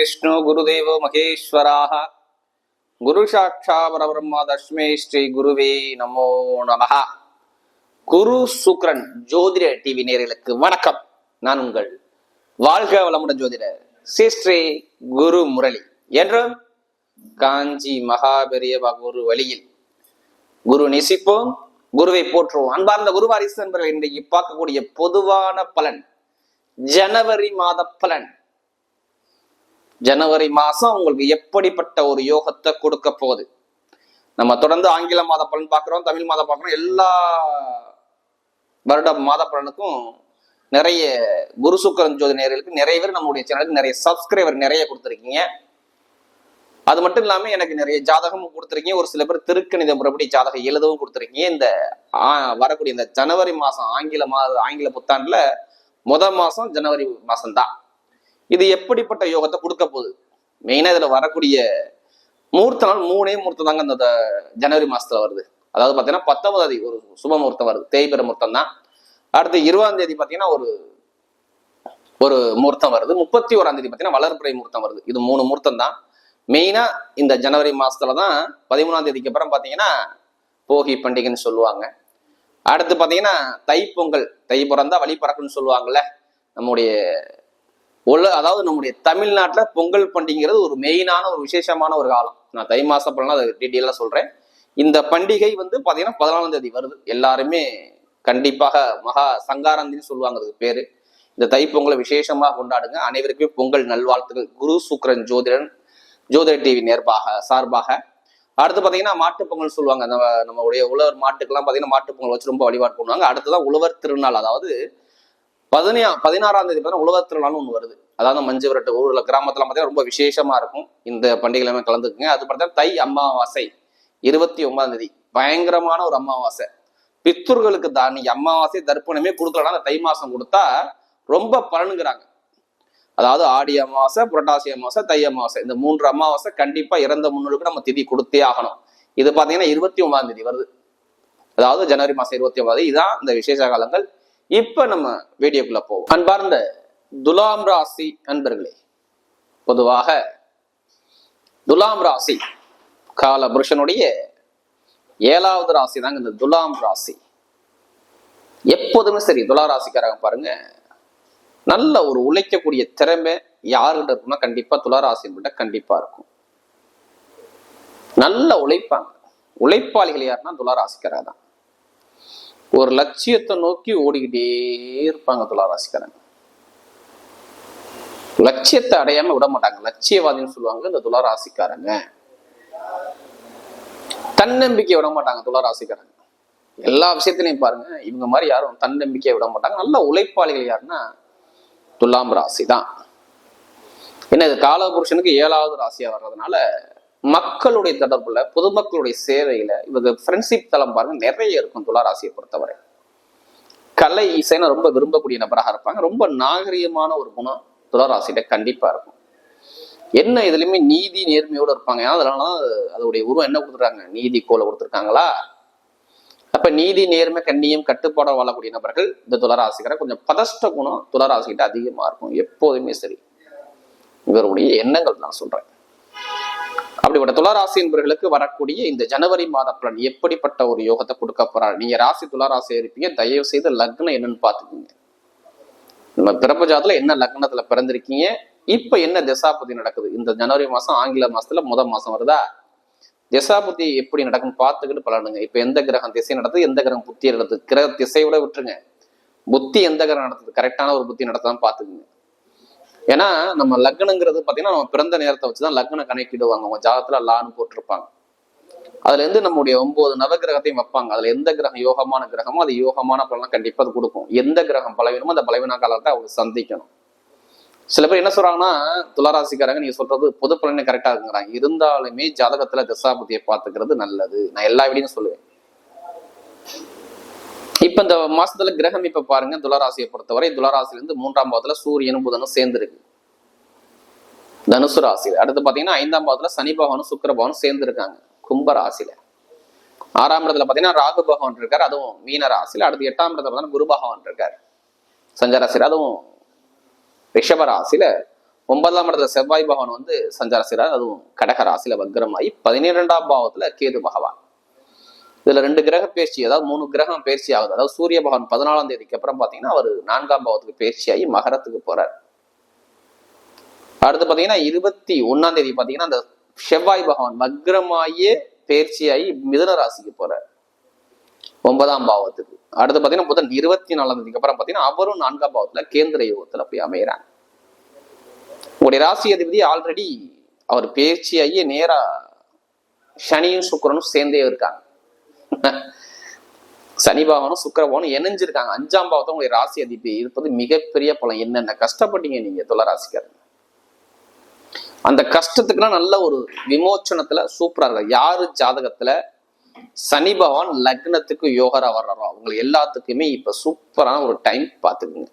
விஷ்ணு குருதேவோ மகேஸ்வராக குரு சாட்சா பரபிரம்மா தஷ்மே ஸ்ரீ குருவே நமோ நமஹ குரு சுக்ரன் ஜோதிட டிவி நேயர்களுக்கு வணக்கம். நான் உங்கள் வாழ்க வளமுடன் ஜோதிடர் ஸ்ரீ குரு முரளி. என்றும் காஞ்சி மகாபெரிய குரு வழியில் குரு நேசிப்போம் குருவை போற்றுவோம் அன்பார்ந்த குரு நண்பர்கள் இன்றைக்கு பார்க்கக்கூடிய பொதுவான பலன் ஜனவரி மாத பலன். ஜனவரி மாசம் உங்களுக்கு எப்படிப்பட்ட ஒரு யோகத்தை கொடுக்க போகுது? நம்ம தொடர்ந்து ஆங்கில மாத பலன் பார்க்குறோம் தமிழ் மாத பார்க்குறோம் எல்லா வருட மாத பலனுக்கும் நிறைய குரு சுக்கரன் ஜோதி நேர்களுக்கு நிறைய பேர் நம்மளுடைய சேனலுக்கு நிறைய சப்ஸ்கிரைபர் நிறைய கொடுத்துருக்கீங்க. அது மட்டும் இல்லாமல் எனக்கு நிறைய ஜாதகமும் கொடுத்துருக்கீங்க. ஒரு சில பேர் திருக்கணித முறைப்படி ஜாதகம் எழுதவும் கொடுத்துருக்கீங்க. இந்த வரக்கூடிய இந்த ஜனவரி மாதம் ஆங்கில மாத ஆங்கில புத்தாண்டில் முத மாதம் ஜனவரி மாதம்தான் இது எப்படிப்பட்ட யோகத்தை கொடுக்க போகுது? மெயினா இதுல வரக்கூடிய மூர்த்த நாள் மூணே மூர்த்தம் தாங்க இந்த ஜனவரி மாசத்துல வருது. அதாவது பாத்தீங்கன்னா பத்தொன்பதாம் தேதி ஒரு சுப முகூர்த்தம் வருது. தேய்பிர முகூர்த்தம் தான். அடுத்து இருபதாம் தேதி பாத்தீங்கன்னா ஒரு ஒரு முகூர்த்தம் வருது. முப்பத்தி ஓராம் தேதி பாத்தீங்கன்னா வளர்ப்புறை முகூர்த்தம் வருது. இது மூணு முகூர்த்தம் தான். மெயினா இந்த ஜனவரி மாசத்துல தான் பதிமூணாம் தேதிக்கு அப்புறம் பாத்தீங்கன்னா போகி பண்டிகைன்னு சொல்லுவாங்க. அடுத்து பாத்தீங்கன்னா தைப்பொங்கல் தை பிறந்தா வழி பறக்குன்னு சொல்லுவாங்கல்ல நம்முடைய உல அதாவது நம்முடைய தமிழ்நாட்டில் பொங்கல் பண்டிகைங்கிறது ஒரு மெயினான ஒரு விசேஷமான ஒரு காலம். நான் தை மாசம் பலனா அதை டீட்டெயிலாக சொல்கிறேன் இந்த பண்டிகை வந்து பார்த்தீங்கன்னா பதினாலாம் தேதி வருது. எல்லாருமே கண்டிப்பாக மகா சங்காரந்தின்னு சொல்லுவாங்க அதுக்கு பேர். இந்த தைப்பொங்கலை விசேஷமாக கொண்டாடுங்க. அனைவருக்குமே பொங்கல் நல்வாழ்த்துக்கள். குரு சுக்ரன் ஜோதிடன் ஜோதிட டிவி நேர்பாக சார்பாக. அடுத்து பார்த்தீங்கன்னா மாட்டுப் பொங்கல் சொல்லுவாங்க. நம்ம நம்மளுடைய உழவர் மாட்டுக்கெல்லாம் பார்த்தீங்கன்னா மாட்டுப் பொங்கல் வச்சு ரொம்ப வழிபாடு பண்ணுவாங்க. அடுத்ததான் உழவர் திருநாள். அதாவது பதினா பதினாறாம் தேதி பார்த்தீங்கன்னா உழவர் திருநாள்னு ஒன்று வருது. அதாவது மஞ்சு விரட்டு ஊர்ல கிராமத்தில் பார்த்தீங்கன்னா ரொம்ப விசேஷமா இருக்கும். இந்த பண்டிகையிலுமே கலந்துக்குங்க. அது பார்த்தா தை அமாவாசை இருபத்தி ஒன்பதாம் தேதி. பயங்கரமான ஒரு அமாவாசை. பித்தூர்களுக்கு தான் நீ அமாவாசை தர்ப்பணமே கொடுக்கலன்னா அந்த தை மாசம் கொடுத்தா ரொம்ப பலனுங்கிறாங்க. அதாவது ஆடி அமாவாசை புரட்டாசி அமாவாசை தை அமாவாசை. இந்த மூன்று அமாவாசை கண்டிப்பா இறந்த முன்னோருக்கு நம்ம திதி கொடுத்தே ஆகணும். இது பாத்தீங்கன்னா இருபத்தி ஒன்பதாம் தேதி வருது. அதாவது ஜனவரி மாசம் இருபத்தி ஒன்பது இதுதான் இந்த விசேஷ காலங்கள். இப்ப நம்ம வீடியோக்குள்ள போவோம். அன்பார்ந்த துலாம் ராசி அன்பர்களே பொதுவாக துலாம் ராசி கால புருஷனுடைய ஏழாவது ராசி தாங்க இந்த துலாம் ராசி. எப்போதுமே சரி துலா ராசிக்காரங்க பாருங்க நல்ல ஒரு உழைக்கக்கூடிய திறமை யாருகிட்ட இருக்குன்னா கண்டிப்பா துலா ராசிகிட்ட கண்டிப்பா இருக்கும். நல்ல உழைப்பாங்க. உழைப்பாளிகள் யாருன்னா துலா ராசிக்காரங்க தான். ஒரு லட்சியத்தை நோக்கி ஓடிக்கிட்டே இருப்பாங்க துளாராசிக்காரங்க. லட்சியத்தை அடையாம விட மாட்டாங்க. லட்சியவாதின்னு சொல்லுவாங்க இந்த துளாராசிக்காரங்க. தன்னம்பிக்கை விட மாட்டாங்க துளாராசிக்காரங்க. எல்லா விஷயத்திலையும் பாருங்க இவங்க மாதிரி யாரும் தன்னம்பிக்கையை விட மாட்டாங்க. நல்ல உழைப்பாளிகள் யாருன்னா துலாம் ராசி தான் என்ன இது காலபுருஷனுக்கு ஏழாவது ராசியா வர்றதுனால மக்களுடைய தொடர்புல பொதுமக்களுடைய சேவையில இவங்க ஃப்ரெண்ட்ஷிப் தளம் பாருங்க நிறைய இருக்கும் துளாராசியை பொறுத்தவரை. கலை இசைன்னு ரொம்ப விரும்பக்கூடிய நபராக இருப்பாங்க. ரொம்ப நாகரிகமான ஒரு குணம் துளாராசியில கண்டிப்பா இருக்கும். என்ன இதுலயுமே நீதி நேர்மையோட இருப்பாங்க. ஏன்னா அதனாலதான் அதோடைய உருவம் என்ன கொடுத்துருக்காங்க? நீதி கோலை கொடுத்துருக்காங்களா? அப்ப நீதி நேர்மை கண்ணியம் கட்டுப்பாட வாழக்கூடிய நபர்கள் இந்த துளராசிக்கிற கொஞ்சம் பதஷ்ட குணம் துளராசிக்கிட்ட அதிகமா இருக்கும். எப்போதுமே சரி. இவருடைய எண்ணங்கள் நான் சொல்றேன். அப்படிப்பட்ட துளராசி என்பவர்களுக்கு வரக்கூடிய இந்த ஜனவரி மாத பலன் எப்படிப்பட்ட ஒரு யோகத்தை கொடுக்க போறாரு? நீங்க ராசி துளராசி இருப்பீங்க. தயவு செய்து லக்னம் என்னன்னு பாத்துக்கோங்க நம்ம பிறப்பு ஜாதத்துல என்ன லக்னத்துல பிறந்திருக்கீங்க? இப்ப என்ன திசாபதி நடக்குது? இந்த ஜனவரி மாசம் ஆங்கில மாசத்துல முதல் மாசம் வருதா? திசாபுத்தி எப்படி நடக்கும்னு பார்த்துக்கிட்டு பலனுங்க. இப்ப எந்த கிரகம் திசை நடத்துது? எந்த கிரகம் புத்தி நடத்துது? கிரக திசையோட விட்டுருங்க. புத்தி எந்த கிரகம் நடத்துது? கரெக்டான ஒரு புத்தி நடத்தாம பாத்துக்குங்க ஏன்னா நம்ம லக்னங்கிறது பார்த்தீங்கன்னா நம்ம பிறந்த நேரத்தை வச்சுதான் லக்னம் கணக்கிடுவாங்க. அவங்க ஜாதகத்துல லான்னு போட்டிருப்பாங்க. அதுல இருந்து நம்முடைய ஒன்பது நவகிரகத்தையும் வைப்பாங்க. அதுல எந்த கிரகம் யோகமான கிரகமோ அது யோகமான பலன் கண்டிப்பா அது கொடுக்கும். எந்த கிரகம் பலவீனமோ அந்த பலவீன காலத்தை அவங்க சந்திக்கணும். சில பேர் என்ன சொல்றாங்கன்னா துளராசிக்காரங்க நீங்க சொல்றது பொது பலனை கரெக்டா இருக்குங்கிறாங்க. இருந்தாலுமே ஜாதகத்துல தசாபதியை பாத்துக்கிறது நல்லது. நான் எல்லா வீடியும் சொல்லுவேன். இப்ப இந்த மாசத்துல கிரகம் இப்ப பாருங்க துளராசியை பொறுத்தவரை துளராசில இருந்து மூன்றாம் பாவத்துல சூரியனும் புதனும் சேர்ந்துருக்கு தனுசு ராசியில. அடுத்து பாத்தீங்கன்னா ஐந்தாம் பாவத்துல சனி பகவானும் சுக்கர பகவானும் சேர்ந்து இருக்காங்க கும்ப ராசியில. ஆறாம் இடத்துல பாத்தீங்கன்னா ராகு பகவான் இருக்காரு அதுவும் மீன ராசியில. அடுத்து எட்டாம் இடத்துல பாத்தீங்கன்னா குரு பகவான் இருக்காரு. சஞ்சாராசியில அதுவும் ரிஷப ராசியில. ஒன்பதாம் இடத்துல செவ்வாய் பகவான் வந்து சஞ்சாரம் அதுவும் கடக ராசியில வக்ரமாயி. பதினிரெண்டாம் பாவத்துல கேது பகவான். இதுல ரெண்டு கிரக பயிற்சி அதாவது மூணு கிரகம் பயிற்சி ஆகுது. அதாவது சூரிய பகவான் பதினாலாம் தேதிக்கு அப்புறம் பாத்தீங்கன்னா அவர் நான்காம் பாவத்துக்கு பயிற்சியாகி மகரத்துக்கு போறார். அடுத்து பாத்தீங்கன்னா இருபத்தி ஒன்னாம் தேதி பாத்தீங்கன்னா அந்த செவ்வாய் பகவான் வக்ரமாயே பயிற்சியாகி மிதன ராசிக்கு போறார். ஒன்பதாம் பாவத்துக்கு. அடுத்து பாத்தீங்கன்னா புதன் இருபத்தி நாலாம் தேதிக்கு அப்புறம் பாத்தீங்கன்னா அவரும் நான்காம் பாவத்துல கேந்திர யோகத்துல போய் அமைகிறாங்க உங்களுடைய ராசி அதிபதி ஆல்ரெடி அவர் பயிற்சியாகி நேரா சனியும் சுக்கிரனும் சேர்ந்தே இருக்காங்க. சனி பகவானும் சுக்கிர பகவானும் இணைஞ்சிருக்காங்க. அஞ்சாம் பாவத்தை உங்களுடைய ராசி அதிபதி இருப்பது மிகப்பெரிய பலம் என்னென்ன கஷ்டப்பட்டீங்க நீங்க துளராசிக்காரங்க அந்த கஷ்டத்துக்குலாம் நல்ல ஒரு விமோச்சனத்துல சூப்பரா இருக்கு யாரு ஜாதகத்துல சனி பகவான் லக்னத்துக்கு யோகரா வர்றாரோ அவங்க எல்லாத்துக்குமே இப்ப சூப்பரான ஒரு டைம் பார்த்துக்குங்க.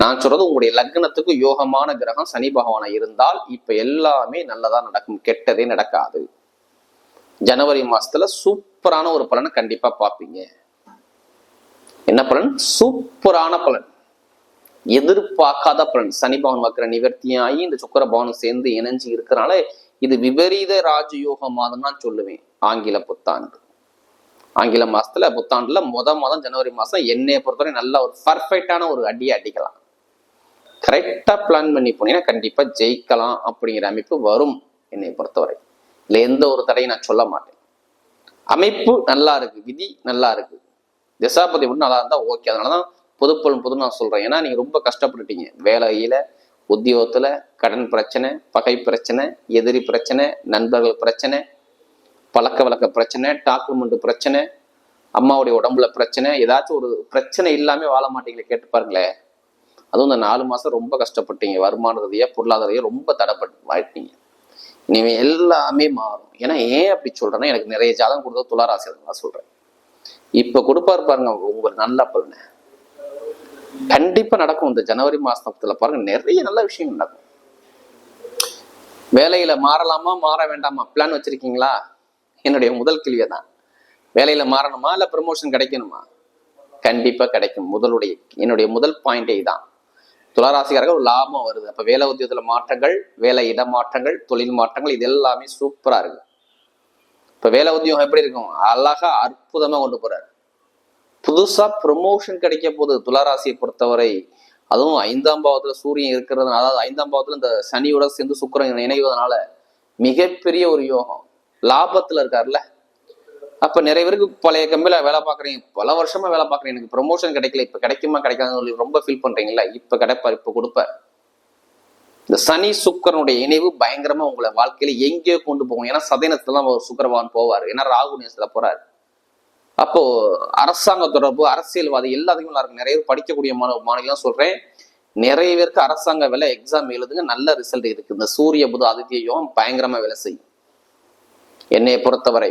நான் சொல்றது உங்களுடைய லக்னத்துக்கு யோகமான கிரகம் சனி பகவானா இருந்தால் இப்ப எல்லாமே நல்லதா நடக்கும். கெட்டதே நடக்காது. ஜனவரி மாசத்துல சூப்பரான ஒரு பலனை கண்டிப்பா பார்ப்பீங்க. என்ன பலன்? சூப்பரான பலன். எதிர்பார்க்காத பலன். சனி பவன் வக்கிர நிவர்த்தியாகி இந்த சுக்கர பவனும் சேர்ந்து இணைஞ்சு இருக்கிறனால இது விபரீத ராஜயோக மாதம் தான் சொல்லுவேன். ஆங்கில புத்தாண்டு. ஆங்கில மாசத்துல புத்தாண்டுல முத மாதம் ஜனவரி மாசம் என்னைய பொறுத்தவரை நல்ல ஒரு பர்ஃபெக்டான ஒரு அடியை அடிக்கலாம். கரெக்டா பிளான் பண்ணி போனீங்கன்னா கண்டிப்பா ஜெயிக்கலாம் அப்படிங்கிற அமைப்பு வரும் என்னை பொறுத்தவரை. இல்ல எந்த ஒரு தடையும் நான் சொல்ல மாட்டேன். அமைப்பு நல்லா இருக்கு விதி நல்லா இருக்கு. திசாபதி ஒன்று நல்லா இருந்தா ஓகே அதனாலதான் பொதுப்பொருள் பொது நான் சொல்றேன். ஏன்னா நீங்க ரொம்ப கஷ்டப்பட்டுட்டீங்க. வேலையில உத்தியோகத்துல கடன் பிரச்சனை பகை பிரச்சனை எதிரி பிரச்சனை நண்பர்கள் பிரச்சனை பழக்க வழக்க பிரச்சனை டாக்குமெண்ட் பிரச்சனை அம்மாவுடைய உடம்புல பிரச்சனை ஏதாச்சும் ஒரு பிரச்சனை இல்லாமல் வாழ மாட்டீங்களே கேட்டு பாருங்களேன். அதுவும் இந்த நாலு மாசம் ரொம்ப கஷ்டப்பட்டீங்க. வருமான ரீதியா பொருளாதார ரொம்ப தடைப்பட்டு வாழ்த்தீங்க நீ எல்லாமே மாறும். ஏன்னா ஏன் அப்படி சொல்றேன்னா எனக்கு நிறைய ஜாதகம் கொடுத்தா துளாராசி நான் சொல்றேன். இப்ப கொடுப்பாரு பாருங்க ஒவ்வொரு நல்ல பலனை. கண்டிப்பா நடக்கும். இந்த ஜனவரி மாசத்துல பாருங்க நிறைய நல்ல விஷயங்கள் நடக்கும். வேலையில மாறலாமா மாற வேண்டாமா? பிளான் வச்சிருக்கீங்களா? என்னுடைய முதல் கேள்வியை தான். வேலையில மாறணுமா இல்ல ப்ரமோஷன் கிடைக்கணுமா? கண்டிப்பா கிடைக்கும். முதலுடைய என்னுடைய முதல் பாயிண்டே தான் துளாராசிக்காரர்கள் ஒரு லாபம் வருது. அப்போ வேலை உத்தியோகத்துல மாற்றங்கள் வேலை இடமாற்றங்கள் தொழில் மாற்றங்கள் இது எல்லாமே சூப்பரா இருக்கு. இப்ப வேலை உத்தியோகம் எப்படி இருக்கும்? அழகா அற்புதமா கொண்டு போறாரு. புதுசா ப்ரொமோஷன் கிடைக்க போகுது துளாராசியை பொறுத்தவரை. அதுவும் ஐந்தாம் பாவத்தில் சூரியன் இருக்கிறது அதாவது ஐந்தாம் பாவத்தில் இந்த சனியோட சேர்ந்து சுக்கரன் இணைவதனால மிகப்பெரிய ஒரு யோகம். லாபத்தில் இருக்கார்ல அப்ப நிறைய பேருக்கு பழைய கம்பெனியில் வேலை பாக்குறீங்க பல வருஷமா வேலை பாக்குறீங்க எனக்கு ப்ரொமோஷன் கிடைக்கல. இப்ப கிடைக்குமா? கிடைக்காதுன்னு சொல்லி ரொம்ப ஃபீல் பண்றீங்களா இப்ப கிடைப்பார் இப்ப கொடுப்பார் இந்த சனி சுக்கரனுடைய இணைவு பயங்கரமா உங்களை வாழ்க்கையில எங்கேயோ கொண்டு போகும். ஏன்னா சதயனத்துல தான் ஒரு சுக்கரவான் போவார். ஏன்னா ராகு நேசத்துல போறாரு. அப்போ அரசாங்க தொடர்பு அரசியல்வாதி எல்லாத்துக்கும் நல்லா இருக்கும் நிறைய பேர் படிக்கக்கூடிய மாணவ மாணவிகளும் சொல்றேன். நிறைய பேருக்கு அரசாங்க வேலை எக்ஸாம் எழுதுங்க நல்ல ரிசல்ட் இருக்கு இந்த சூரிய புது ஆதித்ய யோகம் பயங்கரமா வேலை செய்யும். என்னைய பொறுத்தவரை.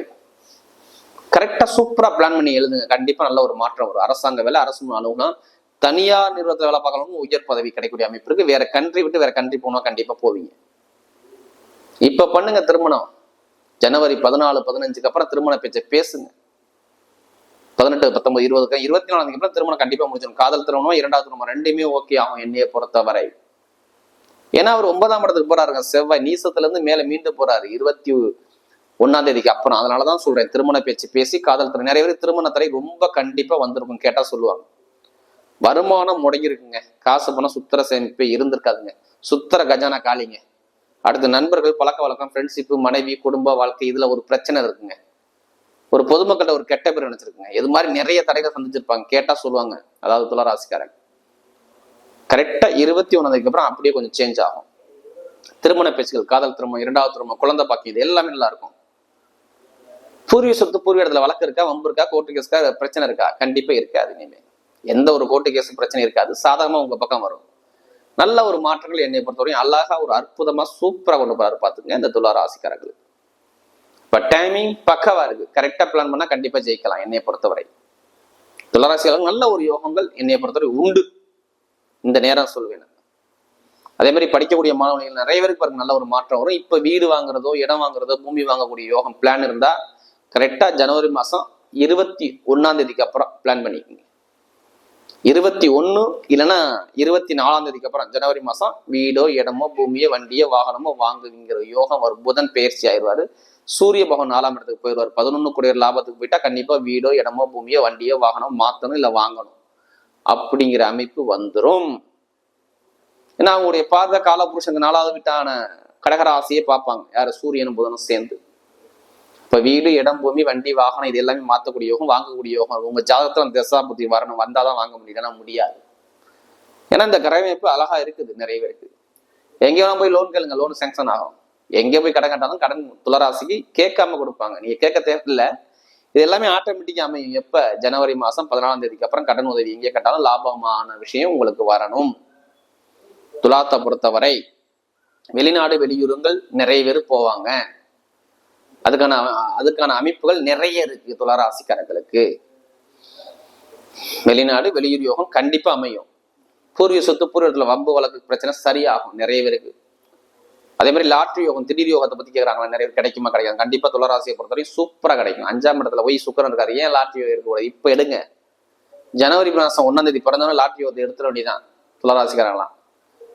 கரெக்டாக சூப்பராக பிளான் பண்ணி எழுதுங்க. கண்டிப்பாக நல்ல ஒரு மாற்றம் வரும். அரசாங்க வேலை அரசு அலுவலகம். தனியார் நிறுவனத்தில் வேலை பார்க்கறவங்க உயர் பதவி கிடைக்கக்கூடிய அமைப்பு இருக்கு. வேற கண்ட்ரி விட்டு வேற கண்ட்ரி போனா கண்டிப்பாக போவீங்க. இப்போ பண்ணுங்க திருமணம். ஜனவரி பதினாலு பதினஞ்சுக்கு அப்புறம் திருமண பேச்சை பேசுங்க. பதினெட்டு பத்தொன்பது இருபதுக்கு இருபத்தி நாலாந்துக்கு அப்புறம் திருமணம் கண்டிப்பாக முடிச்சிடும் காதல் திருமணம் இரண்டாவது திருமணம் ரெண்டுமே ஓகே ஆகும் என்னையை பொறுத்தவரை ஏன்னா அவர் ஒன்பதாம் இடத்துக்கு போறாருங்க. செவ்வாய் நீசத்துல இருந்து மேல மீண்டு போறாரு. இருபத்தி ஒன்னாம் தேதிக்கு அப்புறம். அதனாலதான் சொல்றேன் திருமண பேச்சு பேசி காதல் திரு நிறைய பேர் திருமண தடை ரொம்ப கண்டிப்பா வந்திருக்கும் கேட்டா சொல்லுவாங்க. வருமானம் முடங்கிருக்குங்க காசு பணம் சுத்திர சேமிப்பே இருந்திருக்காதுங்க. சுத்திர கஜானா காலிங்க. அடுத்து நண்பர்கள் பழக்க வழக்கம் ஃப்ரெண்ட்ஷிப்பு மனைவி குடும்ப வாழ்க்கை இதுல ஒரு பிரச்சனை இருக்குங்க. ஒரு பொதுமக்கள்கிட்ட ஒரு கெட்ட பேர் நினைச்சிருக்குங்க. இது மாதிரி நிறைய தடைகளை சந்திச்சிருப்பாங்க. கேட்டா சொல்லுவாங்க. அதாவது துளராசிக்காரங்க. கரெக்டா இருபத்தி ஒன்னதுக்கு அப்புறம் அப்படியே கொஞ்சம் சேஞ்ச் ஆகும். திருமண பேச்சுகள் காதல் திருமணம் இரண்டாவது திருமணம் குழந்தை பாக்கி இது எல்லாமே நல்லா இருக்கும். பூர்வீக சொத்து பூர்வீக இடத்துல வழக்கு இருக்கா வம்பு இருக்கா கோர்ட்டு கேஸ்க்கா பிரச்சனை இருக்கா? கண்டிப்பா இருக்காது இனிமேல் எந்த ஒரு கோர்ட்டு கேஸ் பிரச்சனை இருக்காது. சாதகமா உங்க பக்கம் வரும். நல்ல ஒரு மாற்றங்கள் என்னை பொறுத்தவரையும் அழகா ஒரு அற்புதமா சூப்பரா கொண்டு போறாரு பாத்துங்க இந்த துலா ராசிக்காரர்களுக்கு இப்ப டைமிங் பக்கவா இருக்கு. கரெக்டா பிளான் பண்ணா கண்டிப்பா ஜெயிக்கலாம் என்னைய பொறுத்தவரை. துளராசிகளுக்கு நல்ல ஒரு யோகங்கள் என்னைய பொறுத்தவரை உண்டு. இந்த நேரம் சொல்வேன் அதே மாதிரி படிக்கக்கூடிய மாணவர்கள் நிறைய பேருக்கு பாருங்க நல்ல ஒரு மாற்றம் வரும். இப்ப வீடு வாங்குறதோ இடம் வாங்குறதோ பூமி வாங்கக்கூடிய யோகம் பிளான் இருந்தா கரெக்டாக ஜனவரி மாதம் இருபத்தி ஒன்றாம் தேதிக்கு அப்புறம் பிளான் பண்ணிக்கோங்க. இருபத்தி ஒன்று இல்லைன்னா இருபத்தி நாலாம் தேதிக்கு அப்புறம் ஜனவரி மாதம் வீடோ இடமோ பூமியோ வண்டியோ வாகனமோ வாங்குங்கிற யோகம் வரும் புதன் பயிற்சி ஆயிடுவார். சூரிய பகவான் நாலாம் இடத்துக்கு போயிடுவார். பதினொன்று கூடிய லாபத்துக்கு போயிட்டா கண்டிப்பாக வீடோ இடமோ பூமியோ வண்டியோ வாகனம் மாற்றணும் இல்லை வாங்கணும். அப்படிங்கிற அமைப்பு வந்துடும் ஏன்னா அவங்களுடைய பார்த்த காலபுருஷங்க நாலாவது வீட்டான கடகராசியை பார்ப்பாங்க. யார்? சூரியனும் புதனும் சேர்ந்து. இப்போ வீடு இடம் பூமி வண்டி வாகனம் இது எல்லாமே மாற்றக்கூடிய யோகம் வாங்கக்கூடிய யோகம். உங்கள் ஜாதகத்தில் அந்த தசாபுத்தி வரணும் வரணும். வந்தாதான் வாங்க முடியலன்னா முடியாது. ஏன்னா இந்த கிரகமைப்பு அழகாக இருக்குது. நிறைய பேருக்கு. எங்கே வேணா போய் லோன் கேளுங்க. லோன் சேங்ஷன் ஆகும். எங்கே போய் கடன் கட்டாலும் கடன் துளராசிக்கு கேட்காம கொடுப்பாங்க. நீங்கள் கேட்க தேவையில்ல. இது எல்லாமே ஆட்டோமேட்டிக்காக அமையும். எப்போ? ஜனவரி மாதம் பதினாலாம் தேதிக்கு அப்புறம் கடன் உதவி எங்கே கட்டாலும் லாபமான விஷயம் உங்களுக்கு வரணும். துலாத்தை பொறுத்தவரை வெளிநாடு வெளியூருங்கள் நிறைய பேர் போவாங்க. அதுக்கான அதுக்கான அமைப்புகள் நிறைய இருக்கு துளாராசிக்காரர்களுக்கு. வெளிநாடு வெளியூர் யோகம் கண்டிப்பா அமையும். பூர்வீக சொத்து பூர்வீகத்துல வம்பு வழக்கு பிரச்சனை சரியாகும். நிறைய பேருக்கு அதே மாதிரி லாட்ரி யோகம் திடீர் யோகத்தை பத்தி கேட்கறாங்களா நிறைய கிடைக்குமா கிடைக்கும் கண்டிப்பா துளராசியை பொறுத்தவரைக்கும் சூப்பரா கிடைக்கும். அஞ்சாம் இடத்துல போய் சுக்கரன் இருக்காரு. ஏன் லாட்ரி யோகம் இருக்கக்கூடாது இப்ப எடுங்க. ஜனவரி மாசம் ஒன்னாம் தேதி பிறந்தவங்க லாட்ரி யோகத்தை எடுத்துட வேண்டியதான் துளராசிக்காரங்களாம்.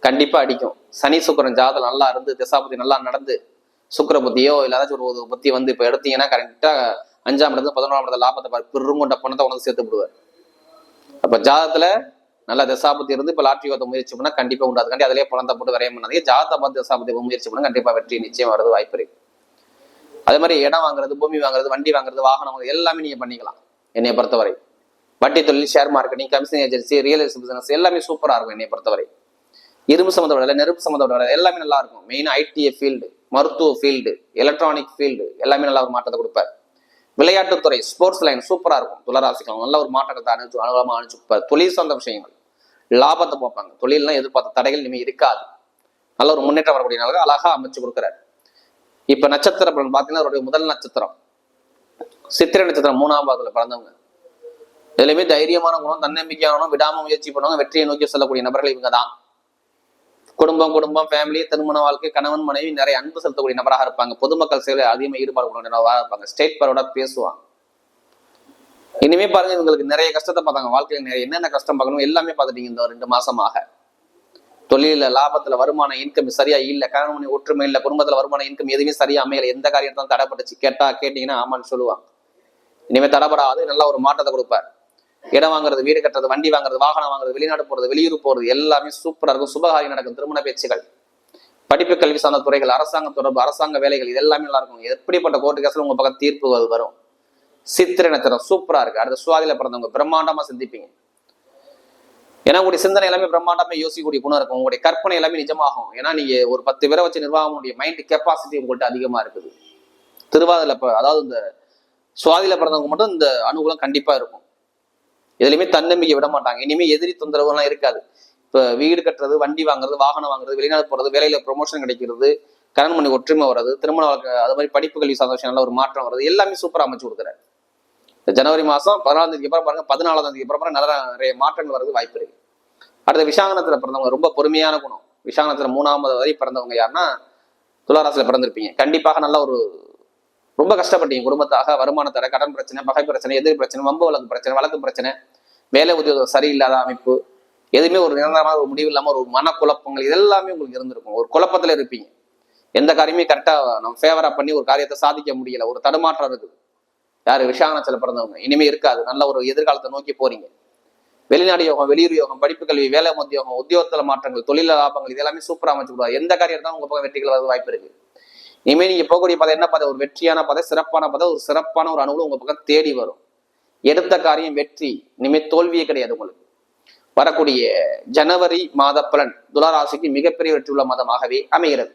கண்டிப்பா அடிக்கும். சனி சுக்கரன் ஜாதகம் நல்லா இருந்து திசாபதி நல்லா நடந்து சுக்கர புத்தியோ இல்லை ஏதாச்சும் ஒரு புத்தி வந்து இப்ப எடுத்தீங்கன்னா கரெக்டா அஞ்சாம் இடத்துல பதினோராம் இடத்துல லாபத்தை பாரு. பெருங்கொண்ட பணத்தை உனக்கு சேர்த்து விடுவார். அப்ப ஜாதத்துல நல்ல தசாபத்தி இருந்து இப்ப லாட்ரி யோகத்தை முயற்சி பண்ணா கண்டிப்பா உண்டு அதுக்காண்டி அதிலே பணத்தை போட்டு வரைய பண்ணாதீங்க. ஜாதத்தை பார்த்து தசாபத்தி முயற்சி பண்ணா கண்டிப்பா வெற்றி நிச்சயம் வரது வாய்ப்பு இருக்கு. அதே மாதிரி இடம் வாங்குறது பூமி வாங்குறது வண்டி வாங்குறது வாகனம் வாங்குறது எல்லாமே நீங்க பண்ணிக்கலாம். என்னைய பொறுத்தவரை. வட்டி தொழில் share marketing commission agency real estate business எல்லாமே சூப்பரா இருக்கும் என்னைய பொறுத்தவரை. இரும்பு சம்மந்தப்பட்ட வேலை நெருப்பு சம்மந்த வேலை எல்லாமே நல்லா இருக்கும். மெயின் ஐடிஐ ஃபீல்டு மருத்துவ ஃபீல்டு எலக்ட்ரானிக் ஃபீல்டு எல்லாமே நல்ல ஒரு மாற்றத்தை கொடுப்பார். விளையாட்டுத்துறை ஸ்போர்ட்ஸ் லைன் சூப்பராக இருக்கும். துளராசிக்கலாம் நல்ல ஒரு மாற்றத்தை அனுப்பிச்சு அனுகூலமா அனுப்பிச்சுப்பார் தொழில் சார்ந்த விஷயங்கள் லாபத்தை பார்ப்பாங்க. தொழில்லாம் எதிர்பார்த்த தடைகள் இனிமே இருக்காது. நல்ல ஒரு முன்னேற்றம் வரக்கூடிய நாளுக்கு அழகா அமைச்சு கொடுக்குறாரு. இப்போ நட்சத்திர பலன் பார்த்தீங்கன்னா அவருடைய முதல் நட்சத்திரம் சித்திரை நட்சத்திரம் மூணாம் பாகத்தில் பிறந்தவங்க. இதுலயுமே தைரியமான குணம் தன்னம்பிக்கையான விடாம முயற்சி பண்ணுவாங்க வெற்றியை நோக்கி செல்லக்கூடிய நபர்கள் இவங்க தான் குடும்பம் குடும்பம் ஃபேமிலி திருமண வாழ்க்கை கணவன் மனைவி நிறைய அன்பு செலுத்தக்கூடிய நபராக இருப்பாங்க. பொதுமக்கள் செயலில் அதிகமாக ஈடுபாடு கொண்ட நபராக இருப்பாங்க. ஸ்டேட் பரோட பேசுவாங்க. இனிமே பாருங்க இவங்களுக்கு நிறைய கஷ்டத்தை பார்த்தாங்க. வாழ்க்கையில் நிறைய என்னென்ன கஷ்டம் பார்க்கணும் எல்லாமே பார்த்துட்டீங்க இந்த ரெண்டு மாசமாக. தொழில லாபத்துல வருமான இன்கம் சரியா இல்லை கணவன் மனைவி ஒற்றுமை இல்லை குடும்பத்துல வருமான இன்கம் எதுவுமே சரியா அமையல எந்த காரியத்தாலும் தடைப்பட்டுச்சு கேட்டா கேட்டீங்கன்னா ஆமான்னு சொல்லுவாங்க. இனிமே தடைப்படாது நல்லா ஒரு மாற்றத்தை கொடுப்பார். இடம் வாங்குறது வீடு கட்டுறது வண்டி வாங்குறது வாகனம் வாங்குறது வெளிநாடு போறது வெளியூர் போறது எல்லாமே சூப்பரா இருக்கும். சுபகாரி நடக்கும். திருமண பேச்சுகள் படிப்பு கல்வி சார்ந்த துறைகள் அரசாங்க தொடர்பு அரசாங்க வேலைகள் இது எல்லாமே நல்லா இருக்கும். எப்படிப்பட்ட கோர்ட்டு கேஸ்ல உங்க பக்கம் தீர்ப்பு வரும்? சித்திரை நட்சத்திரம் சூப்பரா இருக்கு. அடுத்த சுவாதியில பிறந்தவங்க பிரம்மாண்டமா சிந்திப்பீங்க. ஏன்னா உங்களுடைய சிந்தனை எல்லாமே பிரம்மாண்டமே யோசிக்கக்கூடிய குணம் இருக்கும். உங்களுடைய கற்பனை எல்லாமே நிஜமாகும். ஏன்னா நீங்க ஒரு பத்து பேரை வச்சு நிர்வாகம் மைண்ட் கெப்பாசிட்டி உங்கள்கிட்ட அதிகமா இருக்குது. திருவாதில அதாவது இந்த சுவாதியில பிறந்தவங்க மட்டும் இந்த அனுகூலம் கண்டிப்பா இருக்கும். எதுலையுமே தன்னம்பிக்கை விட மாட்டாங்க. இனிமே எதிரி தொந்தரவு எல்லாம் இருக்காது. இப்போ வீடு கட்டுறது வண்டி வாங்குறது வாகனம் வாங்குறது வெளிநாடு போறது வேலையில ப்ரொமோஷன் கிடைக்கிறது கரண் பண்ணி ஒற்றுமை வர்றது திருமண வழக்கு அது மாதிரி படிப்பு கல்வி சந்தோஷம் நல்ல ஒரு மாற்றம் வருது எல்லாமே சூப்பராக அமைச்சு கொடுக்குறாரு. இந்த ஜனவரி மாதம் பதினாலாம் தேதிக்கு அப்புறம் பாருங்க பதினாலாம் தேதிக்கு அப்புறம் நல்ல நிறைய மாற்றங்கள் வர்றது வாய்ப்பு இருக்கு. அடுத்த விசாகனத்தில் பிறந்தவங்க ரொம்ப பொறுமையான குணம். விசாகனத்தில் மூணாவது வரை பிறந்தவங்க யாருன்னா துளாராசில பிறந்திருப்பீங்க. கண்டிப்பாக நல்ல ஒரு ரொம்ப கஷ்டப்பட்டீங்க. குடும்பத்தாக வருமானத்தர கடன் பிரச்சனை பகை பிரச்சனை எதிர் பிரச்சனை வம்பு வழக்கு பிரச்சனை வழக்கு பிரச்சனை வேலை உத்தியோகம் சரியில்லாத அமைப்பு எதுவுமே ஒரு நிரந்தரமான ஒரு முடிவு இல்லாமல் ஒரு மனக்குழப்பங்கள் இதெல்லாமே உங்களுக்கு இருந்திருக்கும். ஒரு குழப்பத்தில் இருப்பீங்க. எந்த காரியமே கரெக்டாக நம்ம ஃபேவரா பண்ணி ஒரு காரியத்தை சாதிக்க முடியல. ஒரு தடுமாற்றம் இருக்குது. யார்? விஷாகனத்தில் பிறந்தவங்க. இனிமே இருக்காது. நல்ல ஒரு எதிர்காலத்தை நோக்கி போறீங்க. வெளிநாடு யோகம் வெளியூர் யோகம் படிப்பு கல்வி வேலை உத்தியோகம் உத்தியோகத்தில் மாற்றங்கள் தொழில் லாபங்கள் இதெல்லாமே எல்லாமே அமைச்சு கொடுவாங்க எந்த காரியம் தான் உங்க பக்கம் வெற்றிகள் வரது வாய்ப்பு இருக்குது இனிமே நீங்க போகக்கூடிய பதை என்ன பதை? ஒரு வெற்றியான பதை சிறப்பான பதை ஒரு சிறப்பான ஒரு அனுகூலம் உங்க பக்கம் தேடி வரும். எடுத்த காரியம் வெற்றி. இனிமேல் தோல்வியே கிடையாது உங்களுக்கு. வரக்கூடிய ஜனவரி மாத பலன் துளாராசிக்கு மிகப்பெரிய வெற்றி உள்ள மாதமாகவே அமைகிறது.